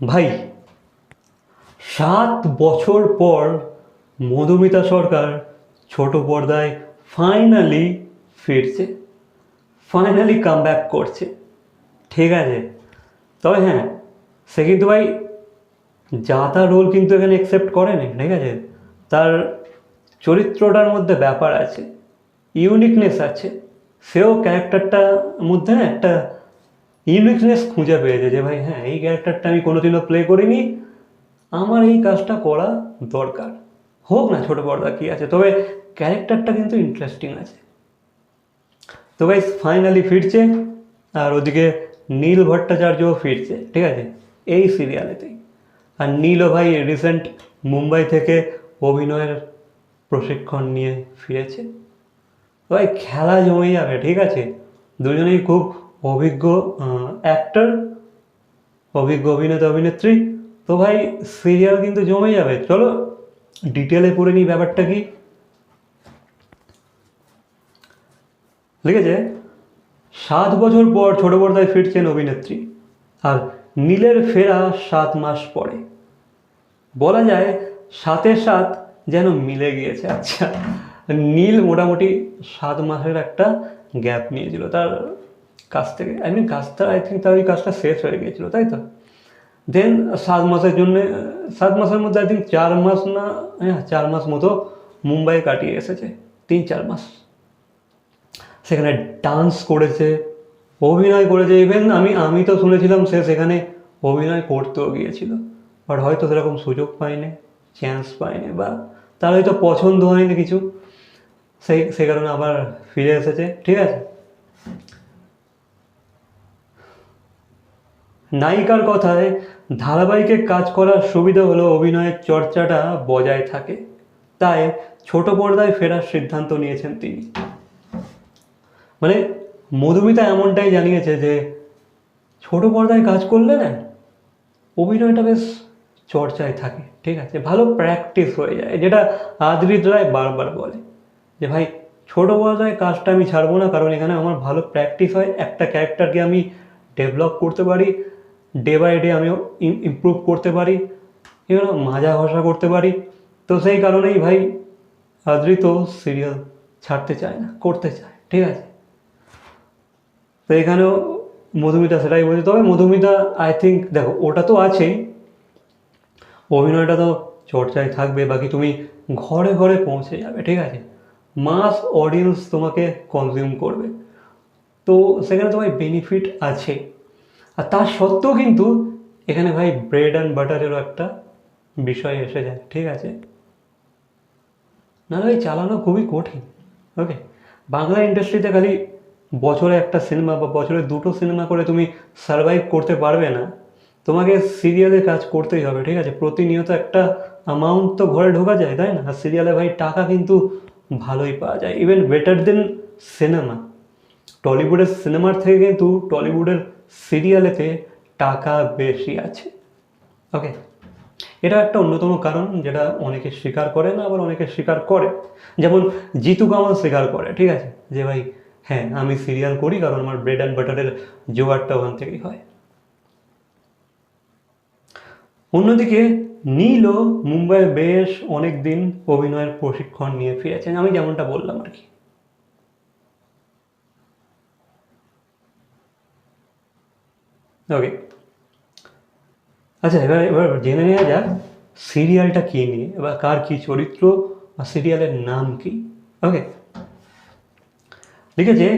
ভাই, সাত বছর পর মধুমিতা সরকার ছোট পর্দায় ফাইনালি ফিরছে ফাইনালি কাম ব্যাক করছে। ঠিক আছে, তবে হ্যাঁ সে কিন্তু ভাই যা তার রোল কিন্তু এখানে অ্যাকসেপ্ট করেনি, ঠিক আছে? তার চরিত্রটার মধ্যে ব্যাপার আছে ইউনিকনেস আছে। সেও ক্যারেক্টারটার মধ্যে না একটা ইউনিকনেস খুঁজে পেয়েছে যে ভাই হ্যাঁ এই ক্যারেক্টারটা আমি কোনোদিনও প্লে করিনি। আমার এই কাজটা করা দরকার। হোক না, ছোট পর্দা কী আছে, তবে ক্যারেক্টারটা কিন্তু ইন্টারেস্টিং আছে। তো ভাই ফাইনালি ফিরছে, আর ওদিকে নীল ভট্টাচার্যও ফিরছে, ঠিক আছে? এই সিরিয়ালেতেই আর নীলও ভাই রিসেন্ট মুম্বাই থেকে অভিনয়ের প্রশিক্ষণ নিয়ে ফিরেছে। ভাই, খেলা জমে যাবে, ঠিক আছে? দুজনেই খুব অভিজ্ঞ অ্যাক্টর অভিজ্ঞ অভিনেতা, অভিনেত্রী। তো ভাই সিরিয়াল কিন্তু জমে যাবে। চলো ডিটেলে পড়ে নিই ব্যাপারটা কি। ঠিক আছে সাত বছর পর ছোট পর্দায় ফিরছেন অভিনেত্রী, আর নীলের ফেরা সাত মাস পরে। বলা যায় সাথে সাত যেন মিলে গিয়েছে। আচ্ছা নীল মোটামুটি সাত মাসের একটা গ্যাপ নিয়েছিল। তার কাছ থেকে আই মিন কাজটা আই থিঙ্ক তার ওই কাজটা শেষ হয়ে গিয়েছিল, তাই তো? দেন সাত মাসের জন্যে, সাত মাসের মধ্যে আই থিঙ্ক চার মাস না হ্যাঁ চার মাস মতো মুম্বাই কাটিয়ে এসেছে, তিন চার মাস। সেখানে ডান্স করেছে, অভিনয় করেছে ইভেন আমি আমি তো শুনেছিলাম সে সেখানে অভিনয় করতেও গিয়েছিল বাট হয়তো সেরকম সুযোগ পায়নি চান্স পায়নি, বা তার হয়তো পছন্দ হয়নি কিছু, সেই সে কারণে আবার ফিরে এসেছে, ঠিক আছে? নায়িকার কথায় ধারাবাহিকে কাজ করার সুবিধা হলো অভিনয়ের চর্চাটা বজায় থাকে। তাই ছোট পর্দায় ফেরার সিদ্ধান্ত নিয়েছেন তিনি। মানে মধুমিতা এমনটাই জানিয়েছে যে, ছোট পর্দায় কাজ করলে না অভিনয়টা বেশ চর্চায় থাকে, ঠিক আছে? ভালো প্র্যাকটিস হয়ে যায়, যেটা আদ্রিত রায় বারবার বলে যে, ভাই, ছোট পর্দায় কাজটা আমি ছাড়বো না, কারণ এখানে আমার ভালো প্র্যাকটিস হয়, একটা ক্যারেক্টারকে আমি ডেভেলপ করতে পারি ডে বাই ডে আমি ইমপ্রুভ করতে পারি এগুলো মাজা ঘষা করতে পারি। তো সেই কারণেই ভাই আদ্রিত সিরিয়াল ছাড়তে চায় না, করতে চায়, ঠিক আছে? তো এখানেও মধুমিতা সেটাই বলছে। তবে মধুমিতা আই থিঙ্ক দেখো, ওটা তো আছেই। অভিনয়টা তো চর্চায় থাকবে, বাকি তুমি ঘরে ঘরে পৌঁছে যাবে, ঠিক আছে? মাস অডিয়েন্স তোমাকে কনজিউম করবে। তো সেখানে তোমার বেনিফিট আছে। আর তার সত্ত্বেও কিন্তু এখানে ভাই ব্রেড অ্যান্ড বাটারেরও একটা বিষয় এসে যায়। ঠিক আছে? না ভাই চালানো খুবই কঠিন। ওকে বাংলা ইন্ডাস্ট্রিতে খালি বছরে একটা সিনেমা বা বছরে দুটো সিনেমা করে তুমি সার্ভাইভ করতে পারবে না। তোমাকে সিরিয়ালে কাজ করতেই হবে, ঠিক আছে? প্রতিনিয়ত একটা অ্যামাউন্ট তো ঘরে ঢোকা যায়, তাই না? আর সিরিয়ালে ভাই টাকা কিন্তু ভালোই পাওয়া যায়। ইভেন বেটার দেন সিনেমা টলিউডের সিনেমার থেকে কিন্তু টলিউডের সিরিয়ালেতে টাকা বেশি আছে। ওকে এটা একটা অন্যতম কারণ যেটা অনেকে স্বীকার করে না, আবার অনেকে স্বীকার করে। যেমন জিতু কামাল স্বীকার করে, ঠিক আছে? যে ভাই হ্যাঁ আমি সিরিয়াল করি কারণ আমার ব্রেড অ্যান্ড বাটারের জোগাড়টা ওখান থেকেই হয়। অন্যদিকে নীলও মুম্বাইয়ে বেশ অনেক দিন অভিনয়ের প্রশিক্ষণ নিয়ে ফিরেছেন। আমি যেমনটা বললাম আর কি। ওকে আচ্ছা এবার এবার জেনে নেওয়া যাক সিরিয়ালটা কী নিয়ে এবার কার কী চরিত্র, বা সিরিয়ালের নাম কি? ওকে লিখেছে,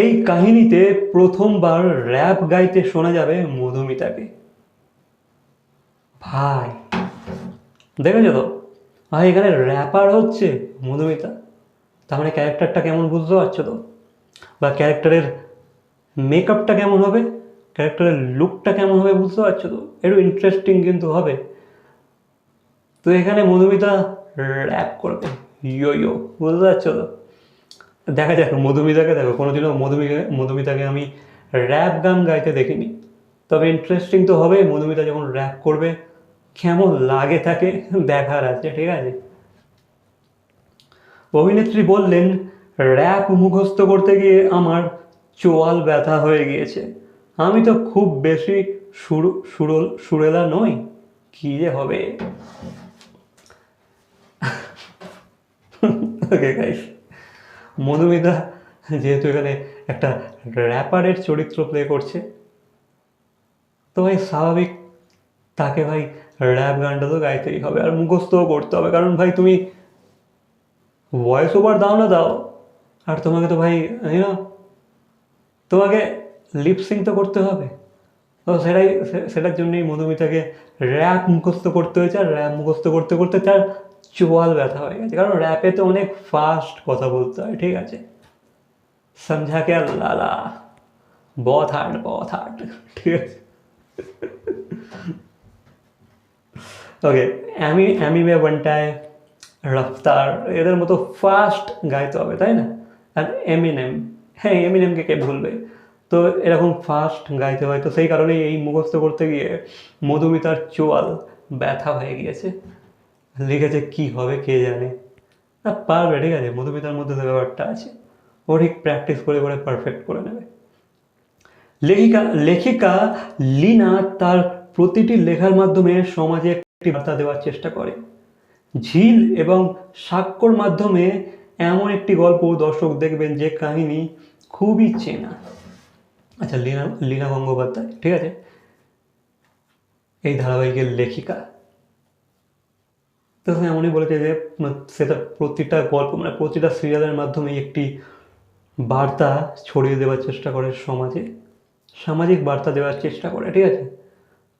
এই কাহিনীতে প্রথমবার র্যাপ গাইতে শোনা যাবে মধুমিতাকে। ভাই, দেখেছ তো? ভাই, এখানে র্যাপার হচ্ছে মধুমিতা। তার মানে ক্যারেক্টারটা কেমন বুঝতে পারছ তো? বা ক্যারেক্টারের মেকআপটা কেমন হবে? ক্যারেক্টারের লুকটা কেমন হবে বুঝতে পারছ তো? একটু ইন্টারেস্টিং কিন্তু হবে। তো এখানে মধুমিতা র্যাপ করবে। ইয়ো ইয়ো, বুঝতে পারছ তো? দেখা যাক, মধুমিতাকে দেখো, কোনোদিনও মধুমিকে মধুমিতাকে আমি র্যাপ গান গাইতে দেখিনি। তবে ইন্টারেস্টিং তো হবে, মধুমিতা যখন র্যাপ করবে, কেমন লাগে তাকে দেখার আছে, ঠিক আছে? অভিনেত্রী বললেন র্যাপ মুখস্থ করতে গিয়ে আমার চোয়াল ব্যথা হয়ে গিয়েছে। আমি তো খুব বেশি সুর, সুরল, সুরেলা নই। কি যে হবে? গাইস মধুমিতা যেহেতু এখানে একটা র্যাপারের চরিত্র প্লে করছে, তো ভাই স্বাভাবিক তাকে ভাই র্যাপ গানটা তো গাইতেই হবে আর মুখস্থও করতে হবে। কারণ ভাই তুমি ভয়েস ওভার দাও না দাও, আর তোমাকে তো ভাই তোমাকে লিপসিং তো করতে হবে। তো সেটাই সেটার জন্যই মধুমিতাকে র্যাপ মুখস্ত করতে হয়েছে, আর র্যাপ মুখস্ত করতে করতে তার চোয়াল ব্যথা হয়ে গেছে। কারণ র্যাপে তো অনেক ফাস্ট কথা বলতে হয়, ঠিক আছে? সমঝা কে লালা, বথ হার্ট বথ হার্ট ঠিক আছে? ওকে অ্যামি অ্যামি মে ওয়ানটায় রফতার এদের মতো ফাস্ট গাইতে হবে, তাই না? আর এমিনেম হ্যাঁ এমিনেমকে কে ভুলবে? তো এরকম ফাস্ট গাইতে হয়। তো সেই কারণেই এই মুখস্থ করতে গিয়ে মধুমিতার চোয়াল ব্যথা হয়ে গিয়েছে। লিখেছে কি হবে কে জানে। না, পারবে, ঠিক আছে, মধুমিতার মধ্যে তো ব্যাপারটা আছে। ও ঠিক প্র্যাকটিস করে করে পারফেক্ট করে নেবে। লেখিকা লেখিকা লিনা তার প্রতিটি লেখার মাধ্যমে সমাজে একটি বার্তা দেওয়ার চেষ্টা করে। ঝিল এবং সাক্ষ্যর মাধ্যমে এমন একটি গল্প দর্শক দেখবেন যে কাহিনী খুবই চেনা। আচ্ছা লীনা লীনা গঙ্গোপাধ্যায় ঠিক আছে? এই ধারাবাহিকের লেখিকা। তো এমনই বলেছে যে উম, সেটা প্রতিটা গল্প মানে প্রতিটা সিরিয়ালের মাধ্যমে একটি বার্তা ছড়িয়ে দেওয়ার চেষ্টা করে সমাজে সামাজিক বার্তা দেওয়ার চেষ্টা করে ঠিক আছে?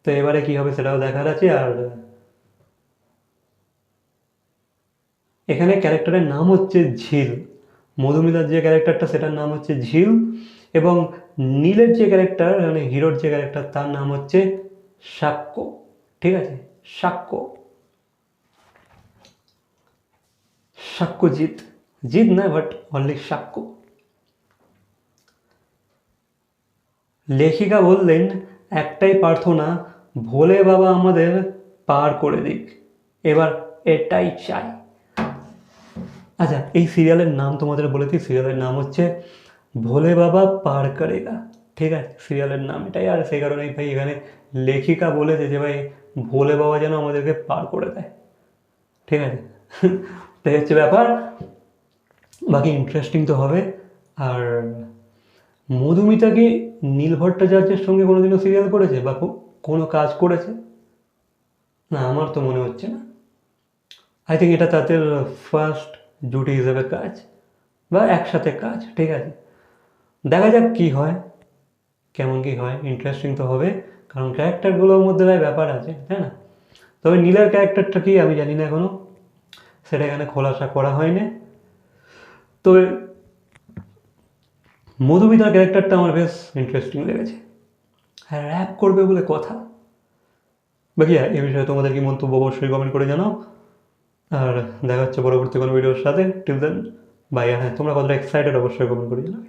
তো এবারে কি হবে সেটাও দেখার আছে আর এখানে ক্যারেক্টারের নাম হচ্ছে ঝিল। মধুমিতার যে ক্যারেক্টারটা সেটার নাম হচ্ছে ঝিল এবং নীলের যে ক্যারেক্টার মানে হিরোর যে ক্যারেক্টার তার নাম হচ্ছে সাক্ষ্য। ঠিক আছে? সাক্ষ্য। সাক্ষ্যজিৎ জিৎ। না বাট অনলি সাক্ষ্য। লেখিকা বললেন, একটাই প্রার্থনা, ভোলে বাবা আমাদের পার করে দিক। এবার এটাই চাই। আচ্ছা এই সিরিয়ালের নাম তোমাদের বলে দিই। সিরিয়ালের নাম হচ্ছে ভোলে বাবা পার করেগা। ঠিক আছে সিরিয়ালের নাম এটাই, আর সেই কারণেই ভাই এখানে লেখিকা বলেছে যে ভাই, ভোলে বাবা যেন আমাদেরকে পার করে দেয়। ঠিক আছে? তাই হচ্ছে ব্যাপার। বাকি ইন্টারেস্টিং তো হবে। আর মধুমিতা কি নীল ভট্টাচার্যের সঙ্গে কোনোদিনও সিরিয়াল করেছে? বা কোনো কাজ করেছে? না, আমার তো মনে হচ্ছে না। আই থিঙ্ক এটা তাদের ফার্স্ট জুটি হিসেবে কাজ, বা একসাথে কাজ, ঠিক আছে? দেখা যাক কি হয়। কেমন কি হয় ইন্টারেস্টিং তো হবে, কারণ ক্যারেক্টারগুলোর মধ্যে ভাই ব্যাপার আছে, তাই না? তবে নীলের ক্যারেক্টারটা কি আমি জানি না এখনও। সেটা এখানে খোলাসা করা হয়নি। তবে মধুমিতার ক্যারেক্টারটা আমার বেশ ইন্টারেস্টিং লেগেছে। হ্যাঁ র্যাপ করবে বলে কথা। বাকি হ্যাঁ এ বিষয়ে তোমাদের কি মন্তব্য অবশ্যই কমেন্ট করে জানাও। আর দেখা হচ্ছে পরবর্তী কোনো ভিডিওর সাথে। টিল দেন বাই হ্যাঁ তোমরা কতটা এক্সাইটেড অবশ্যই কমেন্ট করে জানাবে।